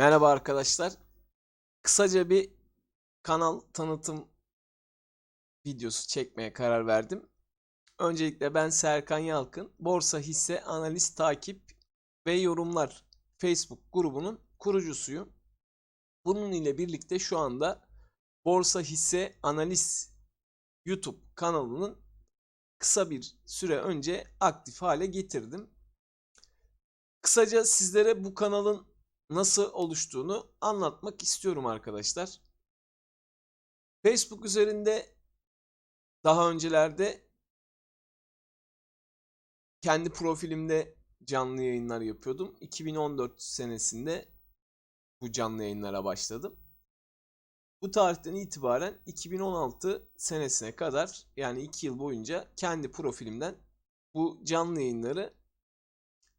Merhaba arkadaşlar. Kısaca bir kanal tanıtım videosu çekmeye karar verdim. Öncelikle ben Serkan Yalkın, Borsa Hisse Analiz Takip ve Yorumlar Facebook grubunun kurucusuyum. Bunun ile birlikte şu anda Borsa Hisse Analiz YouTube kanalının kısa bir süre önce aktif hale getirdim. Kısaca sizlere bu kanalın nasıl oluştuğunu anlatmak istiyorum arkadaşlar. Facebook üzerinde daha öncelerde kendi profilimde canlı yayınlar yapıyordum. 2014 senesinde bu canlı yayınlara başladım. Bu tarihten itibaren 2016 senesine kadar yani 2 yıl boyunca kendi profilimden bu canlı yayınları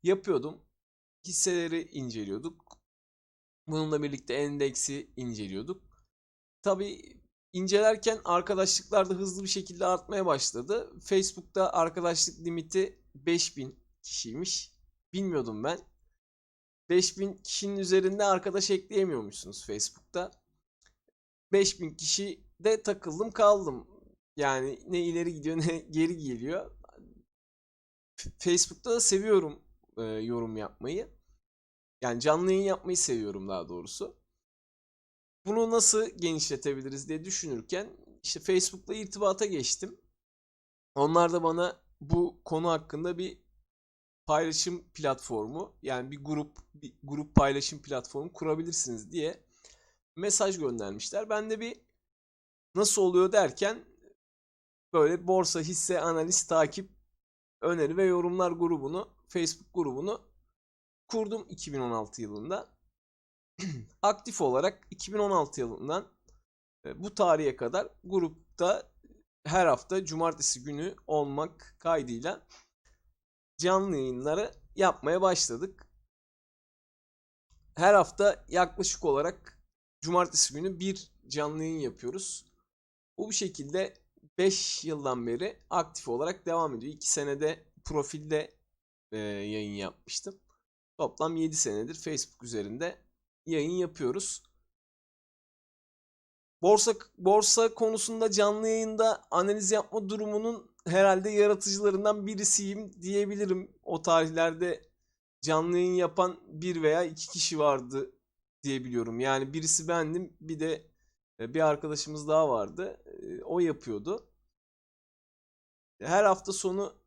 yapıyordum. Hisseleri inceliyorduk. Bununla birlikte endeksi inceliyorduk. Tabi incelerken arkadaşlıklar da hızlı bir şekilde artmaya başladı. Facebook'ta arkadaşlık limiti 5000 kişiymiş. Bilmiyordum ben. 5000 kişinin üzerinde arkadaş ekleyemiyormuşsunuz Facebook'ta. 5000 kişi de takıldım kaldım. Yani ne ileri gidiyor ne geri geliyor. Facebook'ta da seviyorum e, yorum yapmayı. Yani canlı yayın yapmayı seviyorum daha doğrusu. Bunu nasıl genişletebiliriz diye düşünürken işte Facebook'la irtibata geçtim. Onlar da bana bu konu hakkında bir paylaşım platformu yani bir grup bir grup paylaşım platformu kurabilirsiniz diye mesaj göndermişler. Ben de bir nasıl oluyor derken böyle borsa hisse analiz takip öneri ve yorumlar grubunu Facebook grubunu kurdum 2016 yılında. Aktif olarak 2016 yılından e, bu tarihe kadar grupta her hafta cumartesi günü olmak kaydıyla canlı yayınları yapmaya başladık. Her hafta yaklaşık olarak cumartesi günü bir canlı yayın yapıyoruz. Bu şekilde 5 yıldan beri aktif olarak devam ediyor. 2 senede profilde e, yayın yapmıştım. Toplam 7 senedir Facebook üzerinde yayın yapıyoruz. Borsa borsa konusunda canlı yayında analiz yapma durumunun herhalde yaratıcılarından birisiyim diyebilirim. O tarihlerde canlı yayın yapan bir veya iki kişi vardı diyebiliyorum. Yani birisi bendim, bir de bir arkadaşımız daha vardı. O yapıyordu. Her hafta sonu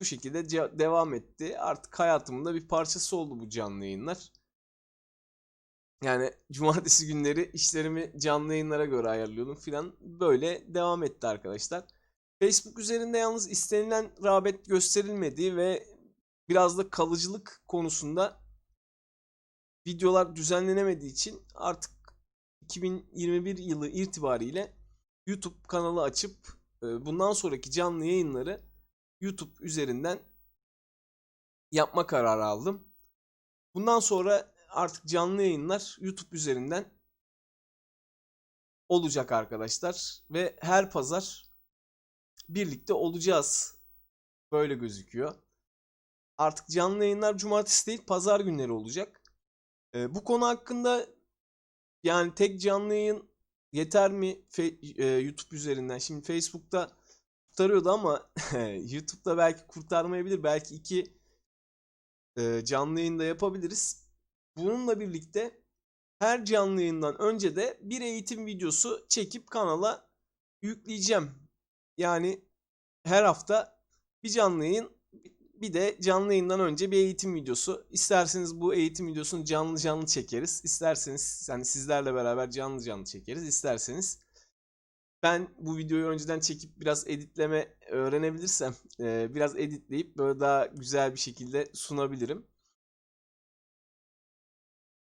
bu şekilde devam etti. Artık hayatımın da bir parçası oldu bu canlı yayınlar. Yani cumartesi günleri işlerimi canlı yayınlara göre ayarlıyordum filan. Böyle devam etti arkadaşlar. Facebook üzerinde yalnız istenilen rağbet gösterilmediği ve biraz da kalıcılık konusunda videolar düzenlenemediği için artık 2021 yılı itibariyle YouTube kanalı açıp bundan sonraki canlı yayınları YouTube üzerinden yapma kararı aldım. Bundan sonra artık canlı yayınlar YouTube üzerinden olacak arkadaşlar ve her pazar birlikte olacağız. Böyle gözüküyor. Artık canlı yayınlar cumartesi değil pazar günleri olacak. Ee, bu konu hakkında yani tek canlı yayın yeter mi Fe- e, YouTube üzerinden? Şimdi Facebook'ta kurtarıyordu ama YouTube'da belki kurtarmayabilir. Belki iki e, canlı yayında yapabiliriz. Bununla birlikte her canlı yayından önce de bir eğitim videosu çekip kanala yükleyeceğim. Yani her hafta bir canlı yayın bir de canlı yayından önce bir eğitim videosu. İsterseniz bu eğitim videosunu canlı canlı çekeriz. İsterseniz yani sizlerle beraber canlı canlı çekeriz. İsterseniz ben bu videoyu önceden çekip biraz editleme öğrenebilirsem e, biraz editleyip böyle daha güzel bir şekilde sunabilirim.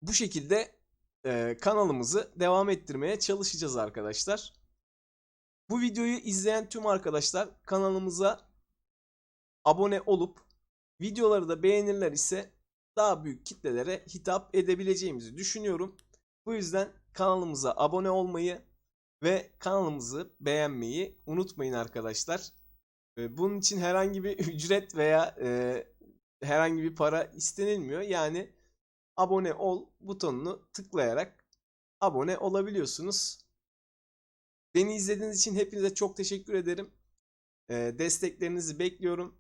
Bu şekilde e, kanalımızı devam ettirmeye çalışacağız arkadaşlar. Bu videoyu izleyen tüm arkadaşlar kanalımıza abone olup videoları da beğenirler ise daha büyük kitlelere hitap edebileceğimizi düşünüyorum. Bu yüzden kanalımıza abone olmayı ve kanalımızı beğenmeyi unutmayın arkadaşlar. Bunun için herhangi bir ücret veya e, herhangi bir para istenilmiyor. Yani abone ol butonunu tıklayarak abone olabiliyorsunuz. Beni izlediğiniz için hepinize çok teşekkür ederim. Ee, desteklerinizi bekliyorum.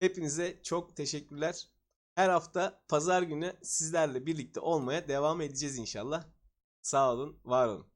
Hepinize çok teşekkürler. Her hafta pazar günü sizlerle birlikte olmaya devam edeceğiz inşallah. Sağ olun, var olun.